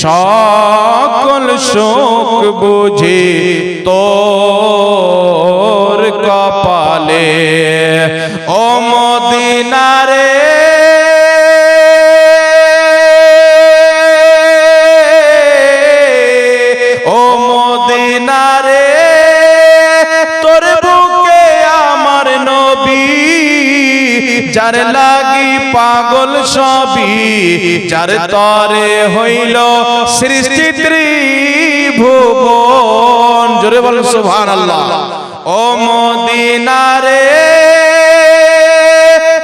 সকল সুখ বুঝি তোর কপালে। ও মদিনারে ও মদিনারে তোর বুকে আমার নবী যার পাগল সবই যার তরে হইল সৃষ্টি ত্রিভুবন। জোরে বল সুবহানাল্লাহ। ও মদিনারে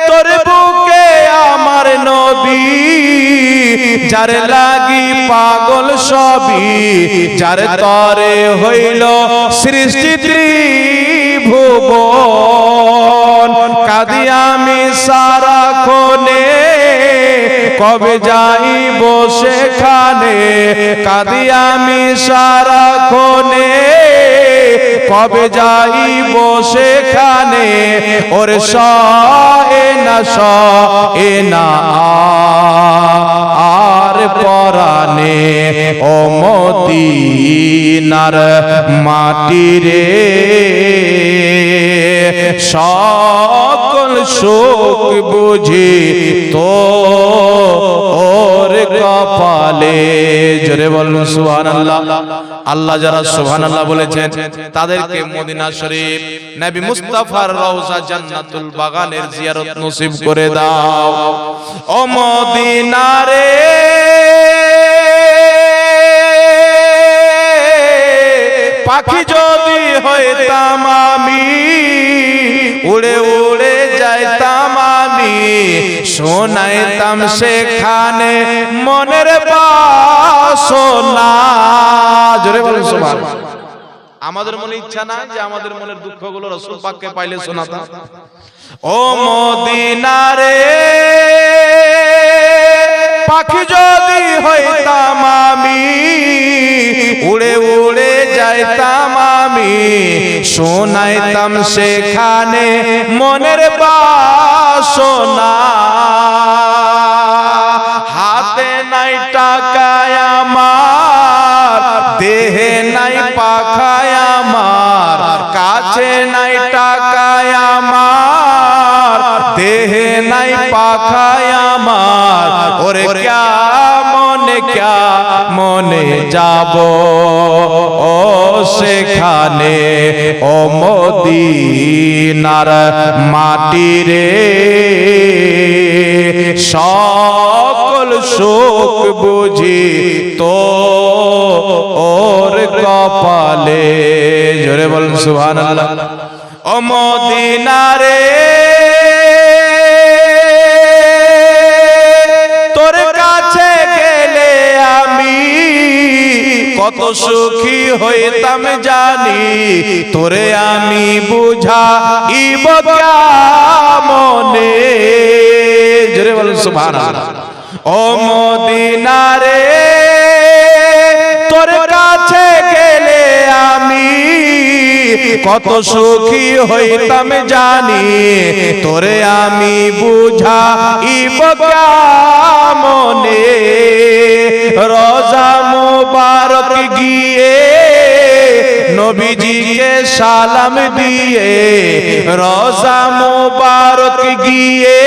তোর বুকে আমার নবী। যার লাগি পাগল সবই যার তরে হইল সৃষ্টি ত্রিভুবন। কাদি আমি সারা খনে কবে যাইব সেখানে কাদি আমি সারা খনে কবে যাইব সেখানে ওর স এ না স, এ না আর পরানে ও মদিনার মাটি রে। সকল শোক বুঝি তো ওর কপালে। জোরে বলুন, সুবহানাল্লাহ। আল্লাহ আল্লাহ যারা সুহান আল্লাহ বলেছেন, তাদেরকে মদিনা শরীফ, নবী মুস্তাফার রওজা জান্নাতুল বাগানের জিয়ারত নসিব করে দাও। ও মদিনা রে পাখি যদি হইতাম আমি উড়ে উড়ে যাইতাম আমি শোনাইতাম সেখানে মনের বাসনা জোরে বলুন সুবহান আমাদের মনে ইচ্ছা না যে আমাদের মনের দুঃখগুলো রসুল পাককে পাইলে শোনাতাম ও মদিনারে পাখি যদি হইতাম আমি উড়ে উড়ে যাইতাম আমি শোনাইতাম সেখানে মনের বাসনা। হাতে নাই টাকায় আমার দেহে নাই পাখায় আমার কাছে নাই টাকায় আমার দেহে নাই পাখায় আমার। ওরে ক্যা ক্যা মনে যাব। ও সেখানে, ও মদিনার মাটি রে। সকল সুখ বুঝি তো ওর কপালে। জোরে বলুন, সুবহানাল্লাহ। ও মদিনারে কত সুখী হইতাম জানি, তোরে আমি বুঝা ইব মনে। জোরে বলুন, সুবহানাল্লাহ। ও মদিনারে, তোর কাছে গেলে আমি কত সুখী হইতাম জানি, তোরে আমি বুঝা ইব মনে। রোজা গিয়ে নবীজিকে সালাম দিয়ে রোজা মুবারক গিয়ে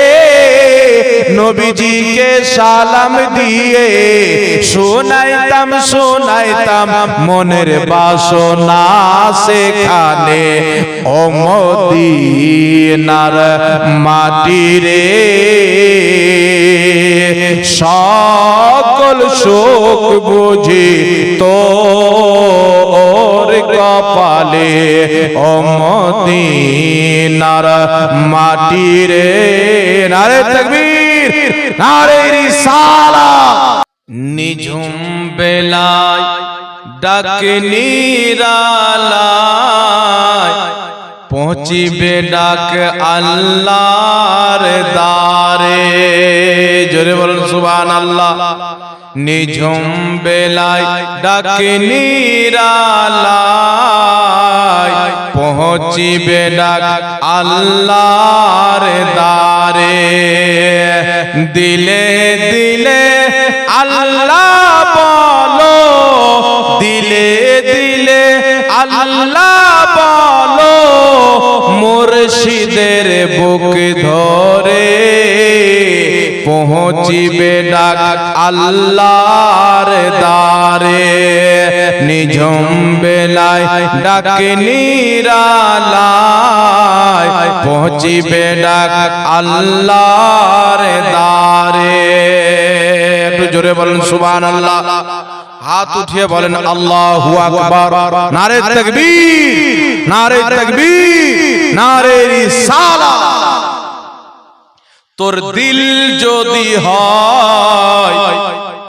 নবীজিকে সালাম দিয়ে শোনাইতাম শোনাইতাম, মনের বাসনা সেখানে ও মদিনার মাটি রে সকল শোক বুঝি তো ওর কপালে। ও মদিনার মাটি রে, নারে তকবীর, নারে রিসালা। নিঝুম বেলায় ডাক নিরালায়, পৌঁছিবে ডাক আল্লাহর দারে জোরে বলুন সুবহান আল্লাহ নিঝুম বেলায় ডাক নিরালায় পৌঁছিবে ডাক আল্লাহর দারে দিলে দিলে আল্লাহ পৌঁছিবে ডাক আল্লাহর দারে নিঝুম বেলায় ডাক নিরালায়, পৌঁছিবে ডাক আল্লাহর দারে একটু জোরে বলেন সুবহান আল্লাহ হাত উঠিয়ে বলেন, আল্লাহু আকবার। নারে তাকবীর নারে তাকবীর, নারে রিসালাত। তোর দিল যদি হয়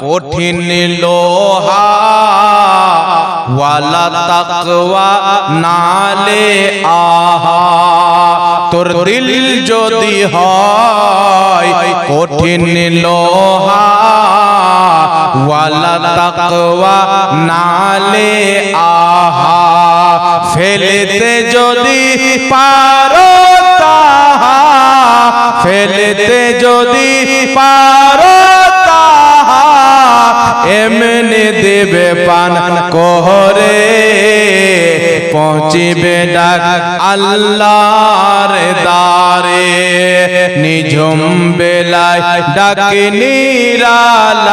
কঠিন লোহা ওয়ালা তাকওয়া নালে আহা। তোর দিল যদি হয় কঠিন লোহা ওয়ালা তাকওয়া নালে আহা। ফেলতে যদি পারো ফেলতে যদি পারো তাহা এমনি দেবে পান কোহরে। পৌঁছিবে ডাক আল্লাহর দারে নিঝুম বেলায় ডাক নিরালায়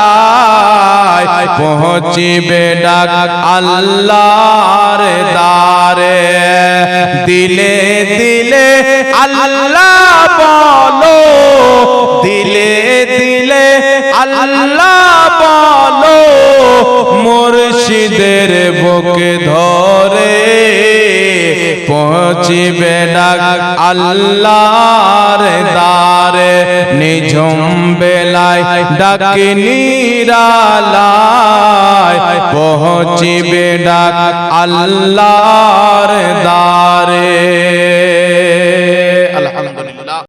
পৌঁছিবে ডাক আল্লাহর দারে দিলে দিলে আল্লাহ বলো পৌঁছিবে ডাক আল্লাহর দারে নিঝুম বেলায় ডাক নিরালায় পৌঁছিবে ডাক আল্লাহর দারে